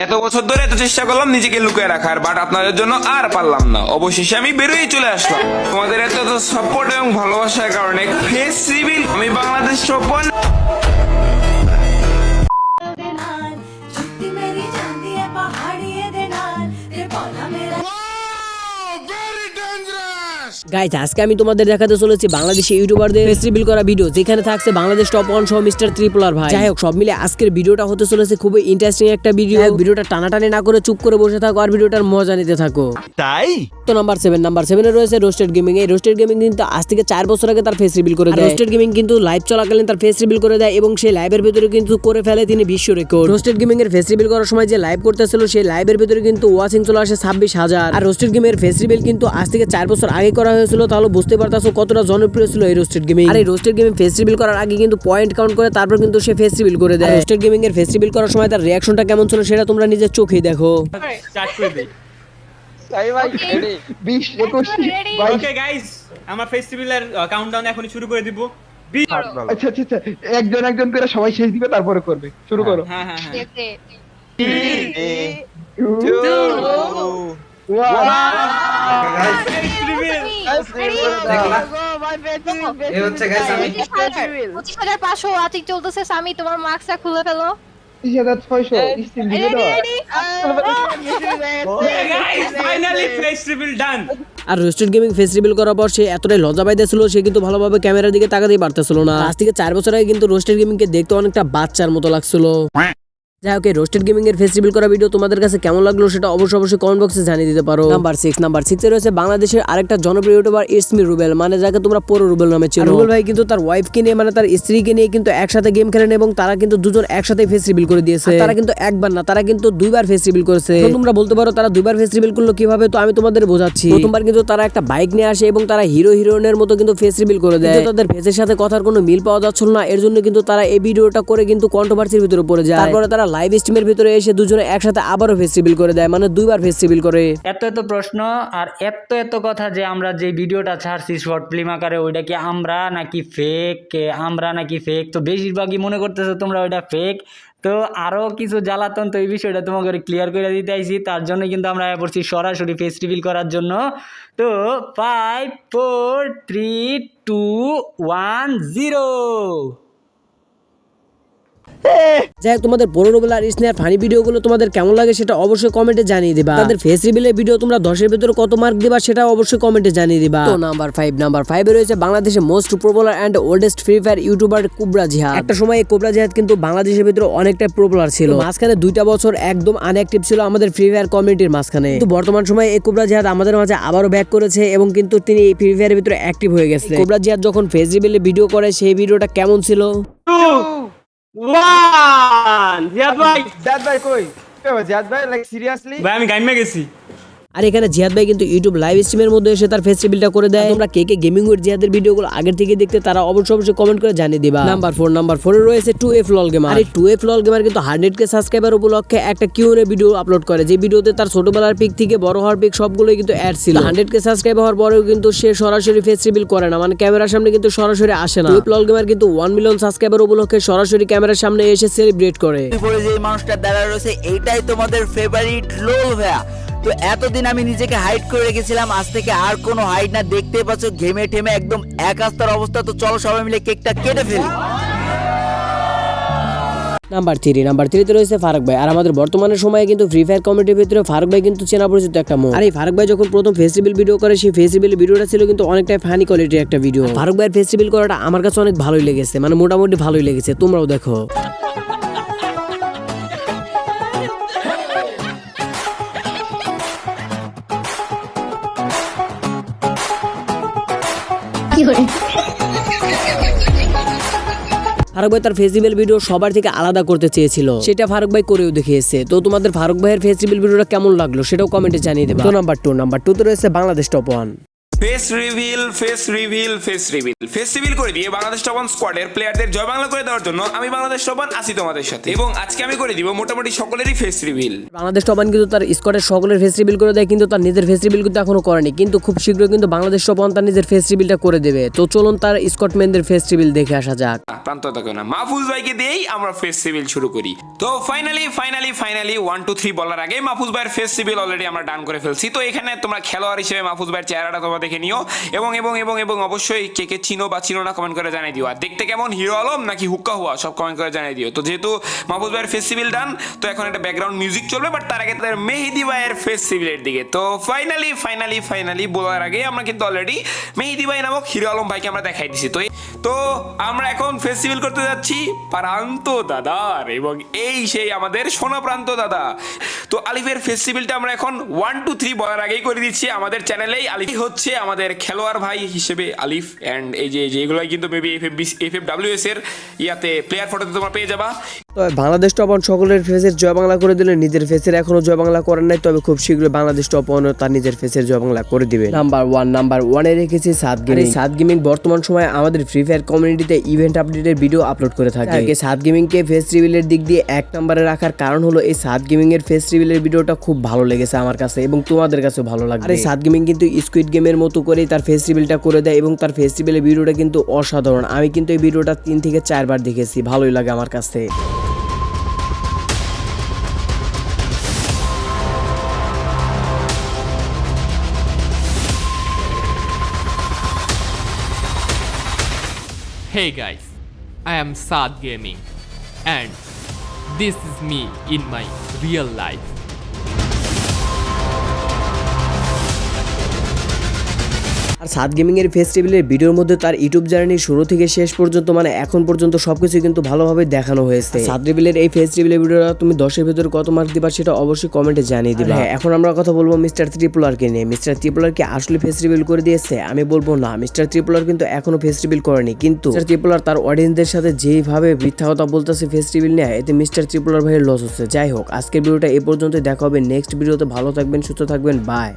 এত বছর ধরে এত চেষ্টা করলাম নিজেকে লুকিয়ে রাখার বাট আপনাদের জন্য আর পারলাম না। অবশেষে আমি বেরোই চলে আসলাম। তোমাদের এত সাপোর্ট এবং ভালোবাসার কারণে ফেস সিভিল আমি বাংলাদেশ ওপেন গাইজ আজকে আমি তোমাদের দেখাতে চলেছি বাংলাদেশি ইউটিউবারদের ফেস রিভিল করা ভিডিও যেখানে থাকছে বাংলাদেশ টপ ওয়ান সহ মিস্টার ত্রিপুলার ভাই। যাই হোক সব মিলে আজকের ভিডিওটা হতে চলেছে খুবই ইন্টারেস্টিং একটা ভিডিও ভিডিওটা টানাটানি না করে চুপ করে বসে থাকো আর ভিডিওটার মজা নিতে থাকো। তাই? তো নাম্বার সেভেন নাম্বার সেভেনে রয়েছে রোস্টেড গেমিং এই রোস্টেড গেমিং কিন্তু আজ থেকে চার বছর আগে তার ফেস রিভিল করে দেয়। রোস্টেড গেমিং কিন্তু লাইভ চলাকালীন তার ফেস রিভিল করে দেয় এবং সেই লাইভের ভিতরে কিন্তু করে ফেলে তিনি বিশ্ব রেকর্ড রোস্টেড গেমিং এর ফেস রিভিল করার সময় যে লাইভ করতেছিল সেই লাইভের ভিতরে কিন্তু ওয়াচিং চলে আসে ছাব্বিশ হাজার। আর রোস্টেড গেমের ফেস রিভিল কিন্তু আজ থেকে চার বছর আগে করা হয়েছিল তাহলে বুঝতে পারতাছো কতটা জনপ্রিয় ছিল এই রোস্টেড গেমিং আর এই রোস্টেড গেমিং ফেস্টিভেল করার আগে কিন্তু পয়েন্ট কাউন্ট করে তারপর কিন্তু সে ফেস রিভিল করে দেয়। রোস্টেড গেমিং এর ফেস রিভিল করার সময় তার রিয়াকশনটা কেমন ছিল সেটা তোমরা নিজের চোখেই দেখো। ওকে গাইস আমার ফেস্টিভ্যালের কাউন্টডাউন এখনই শুরু করে দিব। আচ্ছা আচ্ছা আচ্ছা একজন একজন করে সবাই শেষ দিবে তারপরে করবে। শুরু করো। হ্যাঁ হ্যাঁ হ্যাঁ পঁচিশ হাজার পাঁচশো আতিক চলতেছে স্বামী তোমার মার্কসটা খুলে ফেলো। হাজার ছয়শো স্টিল দেওয়া আর রোস্টেড গেমিং ফেস রিভিল করার পর সে এতটাই লজ্জা পাইতেছিল সে কিন্তু ভালোভাবে ক্যামেরার দিকে তাকাতেই পারতেছিল না। আজ থেকে চার বছর আগে কিন্তু রোস্টেড গেমিং কে দেখতে অনেকটা বাচ্চার মতো লাগছিল। যাই হোক রোস্টেড গেমিং এর ফেস রিভিল করা ভিডিও তোমাদের কাছে কেমন লাগল সেটা অবশ্যই অবশ্যই কমেন্ট বক্সে জানিয়ে দিতে পারো। নাম্বার সিক্স নাম্বার সিক্স এ রয়েছে বাংলাদেশের আরেকটা জনপ্রিয় ইউটিউবার ইসমি রুবেল মানে যাকে তোমরা পুরো রুবেল নামে চেনো। রুবেল ভাই কিন্তু তার ওয়াইফকে নিয়ে মানে তার স্ত্রীকে নিয়ে কিন্তু একসাথে গেম খেলেন এবং তারা কিন্তু দুজন একসাথে ফেস রিভিল করে দিয়েছে। তারা কিন্তু একবার না তারা কিন্তু দুইবার ফেস রিভিল করেছে তোমরা বলতে পারো তারা দুইবার ফেস রিভিল করল কীভাবে তো আমি তোমাদের বোঝাচ্ছি। প্রথমবার কিন্তু তারা একটা বাইক নিয়ে আসে এবং তারা হিরো হিরোইনের মতো কিন্তু ফেস রিভিল করে দেয়। তাদের ফেসের সাথে কথার কোনো মিল পাওয়া যাচ্ছিল না এর জন্য কিন্তু তারা এই ভিডিওটা করে কিন্তু কন্ট্রোভার্সির ভিতরে পড়ে যায়। তারপরে তারা লাইভ স্ট্রিমের ভিতরে এসে দুজনে একসাথে আবারও ফেস রিভিল করে দেয় মানে দুইবার ফেস রিভিল করে। এত এত প্রশ্ন, আর এত এত কথা যে আমরা যে ভিডিওটা ছাড়ছি শর্ট ফিল্ম আকারে, ওইটা কি আমরা নাকি ফেক আমরা নাকি ফেক তো বেশিরভাগই মনে করতেছো তোমরা ওইটা ফেক তো আরও কিছু জ্বালাতন, তো এই বিষয়টা তোমাকে ক্লিয়ার করে দিতে আইছি। তার জন্য কিন্তু আমরা পড়ছি সরাসরি ফেস রিভিল করার জন্য। তো five four three two one zero যাই হোক তোমাদের পনেরো বেলা আর স্নেহার ফানি ভিডিওগুলো তোমাদের কেমন লাগে সেটা অবশ্যই কমেন্টে জানিয়ে দিবা। তাদের ফেস রিভিলের ভিডিও তোমরা দশের ভিতরে কত মার্ক দিবা সেটা অবশ্যই কমেন্টে জানিয়ে দিবা। তো নাম্বার ফাইভ নাম্বার ফাইভে রয়েছে বাংলাদেশের most popular and oldest free fire YouTuber Kubra Jihad. একটা সময় এই কুবরা জিহাদ কিন্তু বাংলাদেশের ভিতরে অনেকটা পপুলার ছিল। মাঝখানে দুইটা বছর একদম আনঅ্যাক্টিভ ছিল আমাদের ফ্রি ফায়ার কমিউনিটির মাঝখানে। কিন্তু বর্তমান সময়ে এই কুবরা জিহাদ আমাদের মাঝে আবারও ব্যাক করেছে এবং কিন্তু তিনি এই ফ্রি ফায়ারের ভিতরে অ্যাক্টিভ হয়ে গেছে। কুবরা জিহাদ যখন ফেস রিভিলে ভিডিও করে সেই ভিডিওটা কেমন ছিল? ওয়ান জিয়াদ ভাই! জিয়াদ ভাই কই? জিয়াদ ভাই লাইক সিরিয়াসলি ভাই আমি গাইমে গেছি। আর এখানে জিহাদ ভাই কিন্তু ইউটিউব লাইভ স্ট্রিমের মধ্যে এসে তার ফেস্টিভ্যালটা করে দেয়। তোমরা কে কে গেমিং উইথ জিহাদের ভিডিওগুলো আগের থেকে দেখতে তারা অবশ্যই অবশ্যই কমেন্ট করে জানিয়ে দিবা। নাম্বার ফোর নাম্বার ফোরে রয়েছে টু এফ লল গেমার আর এই টু এফ লল গেমার কিন্তু হান্ড্রেড কে সাবস্ক্রাইবার উপলক্ষে একটা কিউনে ভিডিও আপলোড করে যে ভিডিওতে তার ছোটবেলার পিক থেকে বড় হওয়ার পিক সবগুলোই কিন্তু অ্যাড ছিল। হান্ড্রেড কে সাবস্ক্রাইবার হওয়ার পরেও কিন্তু সে সরাসরি ফেস রিভিল করে না মানে ক্যামেরার সামনে কিন্তু সরাসরি আসে না। টু এফ লল গেমার কিন্তু ওয়ান মিলিয়ন সাবস্ক্রাইবার উপলক্ষে সরাসরি ক্যামেরার সামনে এসে সেলিব্রেট করে। পরে যে মানুষটা দাঁড়া রয়েছে এইটাই তোমাদের ফেভারিট লোল ভাইয়া। তো এতদিন আমি নিজেকে হাইড করে রেখেছিলাম আজ থেকে আর কোনো হাইড না। দেখতেই পাচ্ছ ঘেমে ঠেমে একদম এক আস্তার অবস্থা। তো চলো সবাই মিলে কেকটা কেটে ফেলি। নাম্বার থ্রি নাম্বার থ্রিতে রয়েছে ফারুক ভাই। আর আমাদের বর্তমানে সময়ে কিন্তু ফ্রি ফায়ার কমিটির ভিতরে ফারুক ভাই কিন্তু চেনা পরিচিত একটা মুখ। আর এই ফারুক ভাই যখন প্রথম ফেস্টিভ্যাল ভিডিও করে সেই ফেস্টিভ্যাল ভিডিওটা ছিল কিন্তু অনেকটাই ফানি কোয়ালিটির একটা ভিডিও ফারুক ভাইয়ের ফেস্টিভ্যাল করাটা আমার কাছে অনেক ভালোই লেগেছে মানে মোটামুটি ভালোই লেগেছে। তোমরাও দেখো। ফারুক ভাই তার ফেস্টিভ্যাল ভিডিও সবার থেকে আলাদা করতে চেয়েছিল। সেটা ফারুক ভাই করেও দেখিয়েছে। তো তোমাদের ফারুক ভাইয়ের ফেস্টিভ্যাল ভিডিওটা কেমন লাগল সেটাও কমেন্টে জানিয়ে দেবে। তো নাম্বার টু নাম্বার টু তে রয়েছে Bangladesh top one face reveal face reveal face reveal face reveal করে দিয়ে বাংলাদেশ টপন স্কোয়াডের প্লেয়ারদের জয় বাংলা করে দেওয়ার জন্য আমি বাংলাদেশ টপন আছি তোমাদের সাথে। এবং আজকে আমি করে দিব মোটামুটি সকলেরই ফেস রিভিল বাংলাদেশ টপান কিন্তু তার স্কোয়াডের সকলের ফেস রিবিল করে দেয় কিন্তু তার নিজের ফেস রিবিল কিন্তু এখনও করেনি। কিন্তু খুব শীঘ্রই কিন্তু বাংলাদেশ টপান তার নিজের ফেস রিবিলটা করে দেবে। তো চলুন তার স্কটম্যানদের ফেস রিবিল দেখে আসা যাক। প্রান্ত থাকে না। মাহফুজ ভাইকে দিয়েই আমরা ফেস সিভিল শুরু করি। তো finally finally finally one two three বলার আগে মাহফুজ ভাইয়ের ফেস সিভিল অলরেডি আমরা ডান করে ফেলছি। তো এখানে তোমরা খেলোয়াড় হিসেবে মাহফুজ ভাইয়ের চেহারাটা তোমরা দেখে নিও। এবং এবং এবং এবং অবশ্যই কে কে চিনো বা চিনো না কমেন্ট করে জানিয়ে দিও। আর দেখতে কেমন? হিরো আলম নাকি হুক্কা হুয়া? সব কমেন্ট করে জানিয়ে দিও। তো যেহেতু মাহফুজ ভাইয়ের ফেস সিভিল ডান তো এখন একটা ব্যাকগ্রাউন্ড মিউজিক চলবে বাট তার আগে তাদের মেহেদি ভাইয়ের ফেস সিভিলের দিকে। তো ফাইনালি ফাইনালি ফাইনালি বলার আগে আমরা কিন্তু অলরেডি মেহেদি ভাই নামক হিরো আলম ভাইকে আমরা দেখাই দিছি। তো তো আমরা এখন ফেস্টিভ্যাল করতে যাচ্ছি প্রান্ত দাদার এবং এই সেই আমাদের সোনা প্রান্ত দাদা। তো আলিফের ফেস্টিভ্যালটা আমরা এখন ওয়ান টু থ্রি বলার আগেই করে দিচ্ছি। আমাদের চ্যানেলেই আলিফ হচ্ছে আমাদের খেলোয়াড় ভাই হিসেবে আলিফ অ্যান্ড এই যে যেগুলোই কিন্তু maybe F F F F W S এর ইয়াতে প্লেয়ার ফটোতে তোমরা পেয়ে যাবা। তবে বাংলাদেশ টপন সকলের ফেসের জয় বাংলা করে দিলে নিজের ফেসের এখনও জয় বাংলা করেন নাই তবে খুব শীঘ্রই বাংলাদেশ টপন তার নিজের ফেসের জয় বাংলা করে দিবে। নাম্বার ওয়ান নাম্বার ওয়ানে রেখেছি সাত গেমিং সাত গেমিং বর্তমান সময়ে আমাদের ফ্রি ফায়ার কমিউনিটিতে ইভেন্ট আপডেটের ভিডিও আপলোড করে থাকে। আগে সাত গেমিং কে ফেস রিভিলের দিক দিয়ে এক নম্বরে রাখার কারণ হলো এই সাত গেমিং এর ফেস রিভিলের ভিডিওটা খুব ভালো লেগেছে আমার কাছে এবং তোমাদের কাছে ভালো লাগবে আর এই সাত গেমিং কিন্তু স্কুইড গেমের মতো করেই তার ফেস রিভিলটা করে দেয় এবং তার ফেস ভিডিওটা কিন্তু অসাধারণ আমি কিন্তু এই ভিডিওটা তিন থেকে চারবার দেখেছি ভালোই লাগে আমার কাছে Hey guys, I am Sad Gaming and this is me in my real life. আর সাত গেমিং এর ফেস্টিভ্যালের ভিডিওর মধ্যে তার ইউটিউব জার্নি শুরু থেকে শেষ পর্যন্ত মানে এখন পর্যন্ত সবকিছু কিন্তু ভালোভাবে দেখানো হয়েছে। সাত রিভিলের এই ফেস্টিভ্যালের ভিডিওটা তুমি দশের ভিতরে কত মার্ক দিবা সেটা অবশ্যই কমেন্টে জানিয়ে দিবা। হ্যাঁ এখন আমরা কথা বলব মিস্টার ত্রিপুলার কে নিয়ে। মিস্টার ত্রিপুলার কি আসলে ফেস্টিভ্যাল করে দিয়েছে আমি বলব না। মিস্টার ত্রিপুলার কিন্তু এখনও ফেস্টিভ্যাল করেনি কিন্তু মিস্টার ত্রিপুলার তার অডিয়েন্সদের সাথে যেইভাবে মিথ্যা কথা বলতেছে ফেস্টিভ্যাল নিয়ে এতে মিস্টার ত্রিপুলার ভাইয়ের লস হচ্ছে। যাই হোক আজকের ভিডিওটা এ পর্যন্ত দেখা হবে নেক্সট ভিডিওতে ভালো থাকবেন সুস্থ থাকবেন। বাই